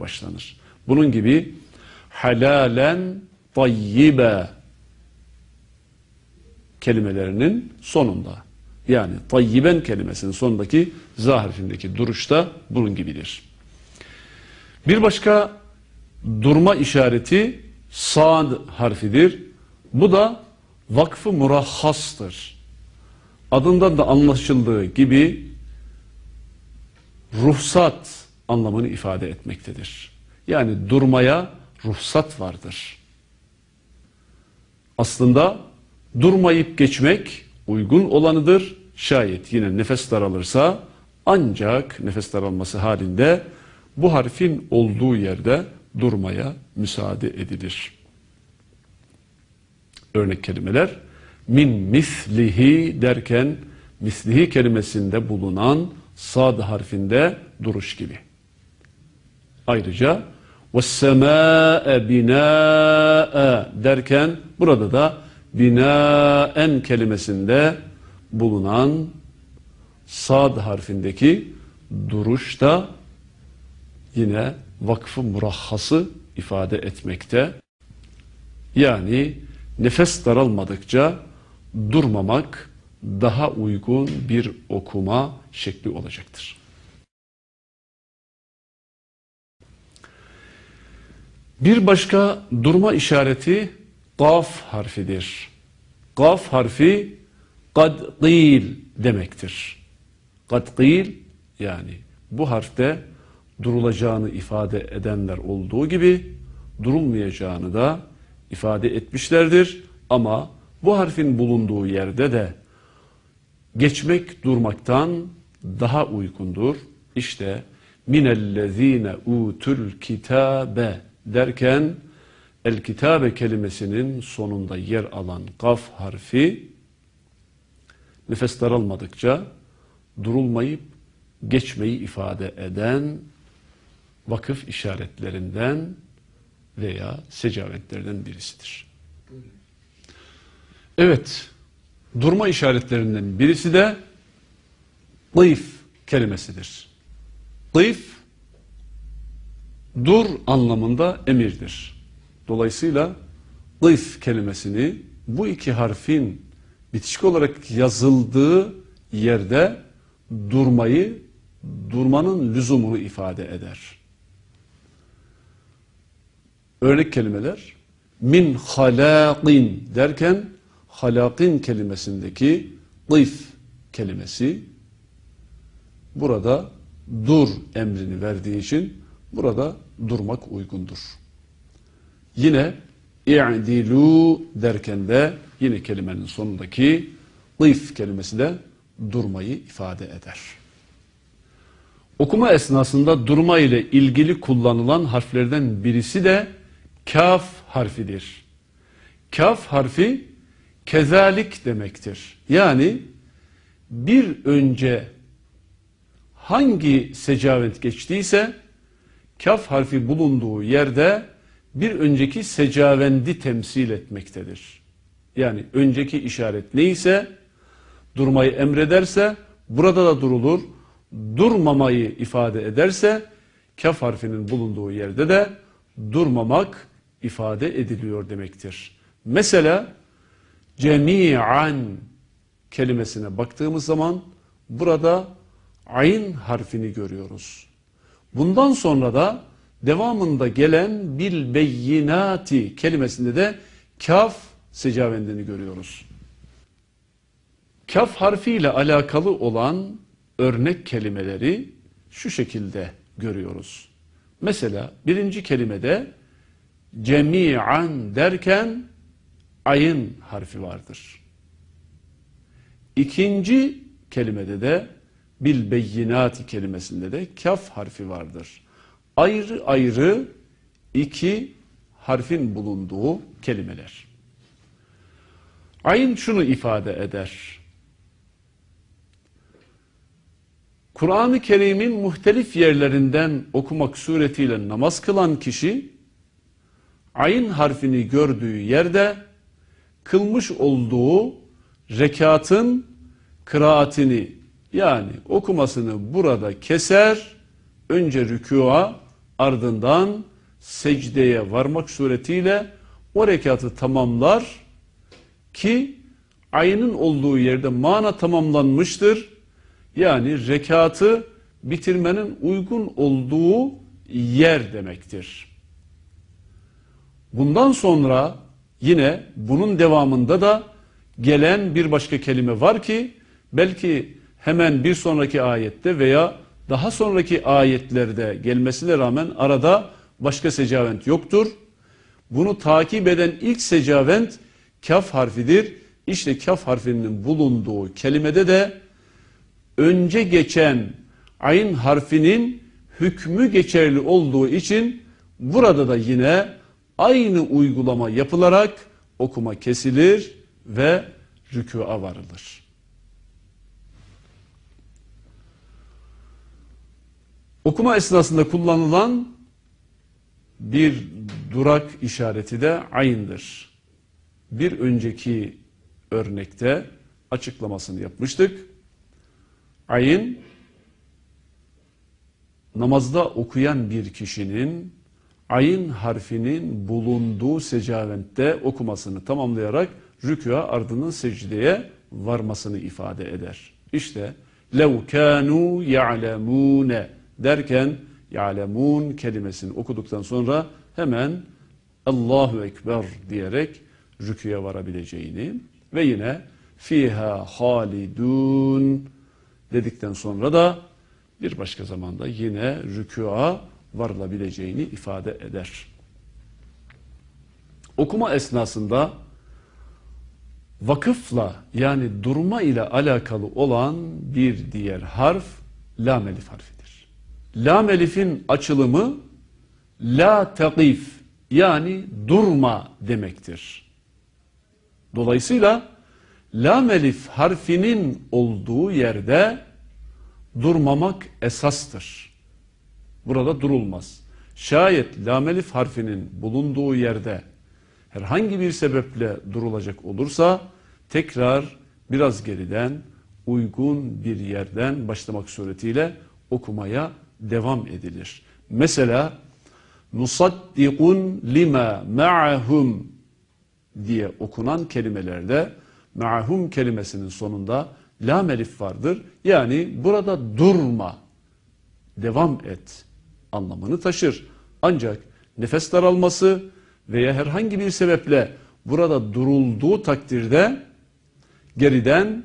başlanır. Bunun gibi halalen tayyibe kelimelerinin sonunda yani tayyiben kelimesinin sonundaki za harfindeki duruşta bunun gibidir. Bir başka durma işareti sad harfidir. Bu da vakfı murahhastır. Adından da anlaşıldığı gibi ruhsat anlamını ifade etmektedir. Yani durmaya ruhsat vardır. Aslında durmayıp geçmek uygun olanıdır. Şayet yine nefes daralırsa ancak nefes daralması halinde bu harfin olduğu yerde durmaya müsaade edilir. Örnek kelimeler min mislihi derken mislihi kelimesinde bulunan sad harfinde duruş gibi. Ayrıca وَالسَّمَاءَ بِنَاءَ derken burada da binaen kelimesinde bulunan sad harfindeki duruş da yine vakfı murahhası ifade etmekte. Yani nefes daralmadıkça durmamak daha uygun bir okuma şekli olacaktır. Bir başka durma işareti gaf harfidir. Gaf harfi kad gil demektir. Kad gil yani bu harfte durulacağını ifade edenler olduğu gibi durulmayacağını da ifade etmişlerdir. Ama bu harfin bulunduğu yerde de geçmek durmaktan daha uygundur. İşte minellezine utul kitabe derken el kitabe kelimesinin sonunda yer alan kaf harfi nefes daralmadıkça durulmayıp geçmeyi ifade eden vakıf işaretlerinden veya secaventlerden birisidir. Evet, durma işaretlerinden birisi de layıf kelimesidir. Layıf, dur anlamında emirdir. Dolayısıyla layıf kelimesini bu iki harfin bitişik olarak yazıldığı yerde durmayı, durmanın lüzumunu ifade eder. Örnek kelimeler min halaqin derken halaqin kelimesindeki layıf kelimesi burada dur emrini verdiği için burada durmak uygundur. Yine i'dilu derken de yine kelimenin sonundaki layıf kelimesi de durmayı ifade eder. Okuma esnasında durma ile ilgili kullanılan harflerden birisi de kaf harfidir. Kaf harfi kezalik demektir. Yani bir önce hangi secavent geçtiyse kaf harfi bulunduğu yerde bir önceki secavendi temsil etmektedir. Yani önceki işaret neyse durmayı emrederse burada da durulur. Durmamayı ifade ederse kaf harfinin bulunduğu yerde de durmamak ifade ediliyor demektir. Mesela cemi'an kelimesine baktığımız zaman burada ayn harfini görüyoruz. Bundan sonra da devamında gelen bil beyinati kelimesinde de kaf secavendini görüyoruz. Kaf harfiyle alakalı olan örnek kelimeleri şu şekilde görüyoruz. Mesela birinci kelimede cemi'an derken ayın harfi vardır. İkinci kelimede de bil beyinati kelimesinde de kaf harfi vardır. Ayrı ayrı iki harfin bulunduğu kelimeler. Ayn şunu ifade eder. Kur'an-ı Kerim'in muhtelif yerlerinden okumak suretiyle namaz kılan kişi ayn harfini gördüğü yerde kılmış olduğu rekatın kıraatini yani okumasını burada keser, önce rükûa ardından secdeye varmak suretiyle o rekatı tamamlar ki ayının olduğu yerde mana tamamlanmıştır. Yani rekatı bitirmenin uygun olduğu yer demektir. Bundan sonra yine bunun devamında da gelen bir başka kelime var ki belki hemen bir sonraki ayette veya daha sonraki ayetlerde gelmesine rağmen arada başka secavent yoktur. Bunu takip eden ilk secavent kaf harfidir. İşte kaf harfinin bulunduğu kelimede de önce geçen ayn harfinin hükmü geçerli olduğu için burada da yine aynı uygulama yapılarak okuma kesilir ve rükûa varılır. Okuma esnasında kullanılan bir durak işareti de aynıdır. Bir önceki örnekte açıklamasını yapmıştık. Ayın namazda okuyan bir kişinin ayın harfinin bulunduğu secaventte okumasını tamamlayarak rükûa ardından secdeye varmasını ifade eder. İşte lev kânû ya'lemûne derken ya'lemun kelimesini okuduktan sonra hemen Allahu Ekber diyerek rüküye varabileceğini ve yine fiha halidun dedikten sonra da bir başka zamanda yine rükûa varılabileceğini ifade eder. Okuma esnasında vakıfla yani durma ile alakalı olan bir diğer harf lam elif harfidir. Lam elifin açılımı la taqif yani durma demektir. Dolayısıyla lam elif harfinin olduğu yerde durmamak esastır. Burada durulmaz. Şayet lam elif harfinin bulunduğu yerde herhangi bir sebeple durulacak olursa tekrar biraz geriden uygun bir yerden başlamak suretiyle okumaya devam edilir. Mesela nusaddikun lima ma'ahum diye okunan kelimelerde ma'hum kelimesinin sonunda lam elif vardır. Yani burada durma, devam et anlamını taşır. Ancak nefes daralması veya herhangi bir sebeple burada durulduğu takdirde geriden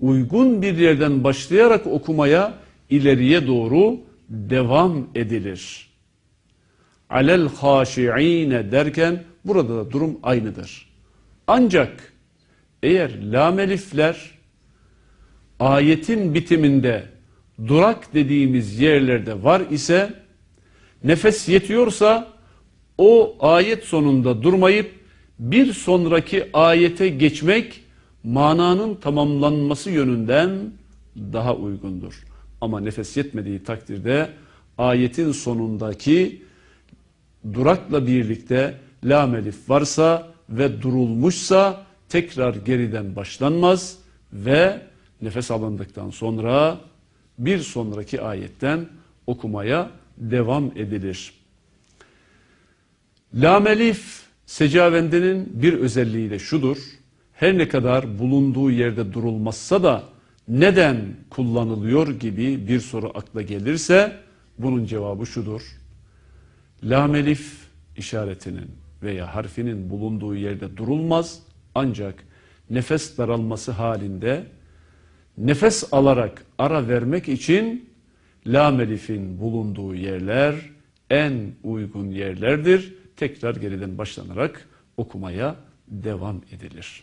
uygun bir yerden başlayarak okumaya ileriye doğru devam edilir. Alel haşi'ine derken burada da durum aynıdır. Ancak eğer lamelifler ayetin bitiminde durak dediğimiz yerlerde var ise nefes yetiyorsa o ayet sonunda durmayıp bir sonraki ayete geçmek mananın tamamlanması yönünden daha uygundur. Ama nefes yetmediği takdirde ayetin sonundaki durakla birlikte lam elif varsa ve durulmuşsa tekrar geriden başlanmaz ve nefes alındıktan sonra bir sonraki ayetten okumaya devam edilir. Lamelif secavendenin bir özelliği de şudur. Her ne kadar bulunduğu yerde durulmazsa da neden kullanılıyor gibi bir soru akla gelirse bunun cevabı şudur. Lamelif işaretinin veya harfinin bulunduğu yerde durulmaz ancak nefes daralması halinde nefes alarak ara vermek için lam elifin bulunduğu yerler en uygun yerlerdir. Tekrar geriden başlanarak okumaya devam edilir.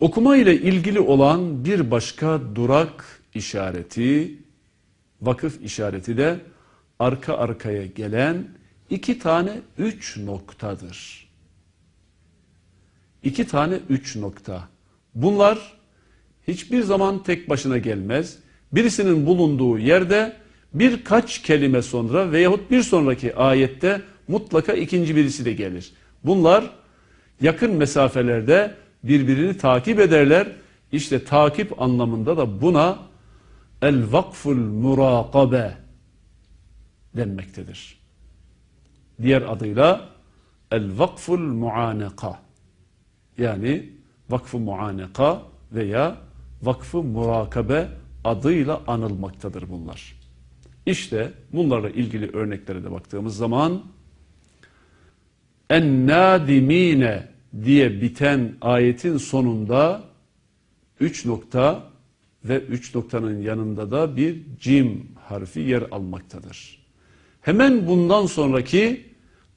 Okuma ile ilgili olan bir başka durak işareti, vakıf işareti de arka arkaya gelen iki tane üç noktadır. İki tane üç nokta. Bunlar hiçbir zaman tek başına gelmez. Birisinin bulunduğu yerde birkaç kelime sonra veyahut bir sonraki ayette mutlaka ikinci birisi de gelir. Bunlar yakın mesafelerde birbirini takip ederler. İşte takip anlamında da buna el vakful murakabe denmektedir. Diğer adıyla el vakful muaneka yani vakfı muaneka veya vakfı murakabe adıyla anılmaktadır bunlar. İşte bunlarla ilgili örneklere de baktığımız zaman en-nadimine diye biten ayetin sonunda üç nokta ve üç noktanın yanında da bir cim harfi yer almaktadır. Hemen bundan sonraki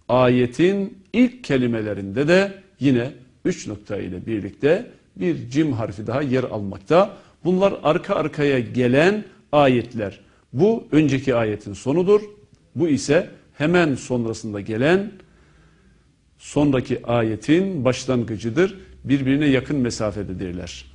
ayetin ilk kelimelerinde de yine üç nokta ile birlikte bir cim harfi daha yer almakta. Bunlar arka arkaya gelen ayetler. Bu önceki ayetin sonudur. Bu ise hemen sonrasında gelen sonraki ayetin başlangıcıdır. Birbirine yakın mesafededirler.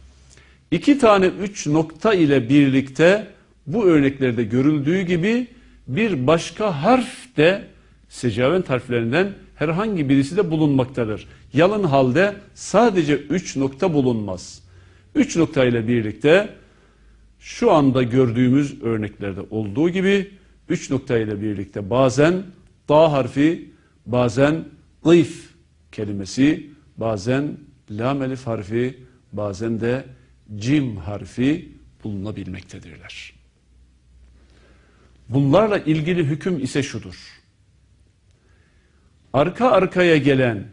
İki tane üç nokta ile birlikte bu örneklerde görüldüğü gibi bir başka harf de secavent harflerinden herhangi birisi de bulunmaktadır. Yalın halde sadece üç nokta bulunmaz. Üç nokta ile birlikte şu anda gördüğümüz örneklerde olduğu gibi üç nokta ile birlikte bazen da harfi, bazen gıyf kelimesi, bazen lam elif harfi, bazen de cim harfi bulunabilmektedirler. Bunlarla ilgili hüküm ise şudur. Arka arkaya gelen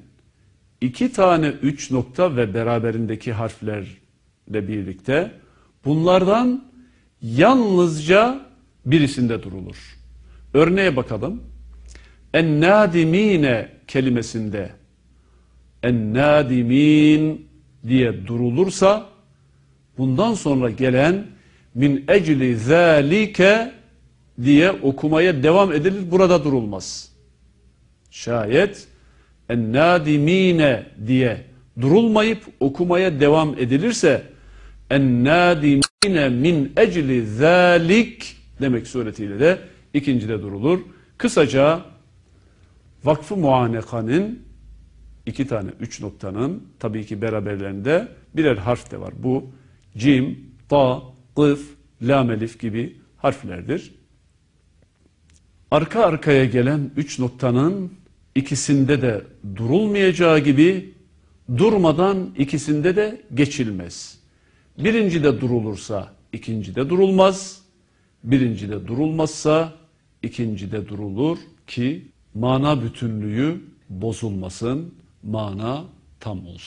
iki tane üç nokta ve beraberindeki harflerle birlikte bunlardan yalnızca birisinde durulur. Örneğe bakalım. En-nadimine kelimesinde en-nadimin diye durulursa bundan sonra gelen min ecli zalike diye okumaya devam edilir. Burada durulmaz. Şayet en-nadimine diye durulmayıp okumaya devam edilirse en-nadimine min ecli zalik demek suretiyle de ikincide durulur. Kısaca vakfı muanekanın iki tane üç noktanın tabii ki beraberlerinde birer harf de var. Bu cim, ta, gıf, lam elif gibi harflerdir. Arka arkaya gelen üç noktanın ikisinde de durulmayacağı gibi durmadan ikisinde de geçilmez. Birincide durulursa ikincide durulmaz. Birincide durulmazsa ikincide durulur ki mana bütünlüğü bozulmasın, mana tam olsun.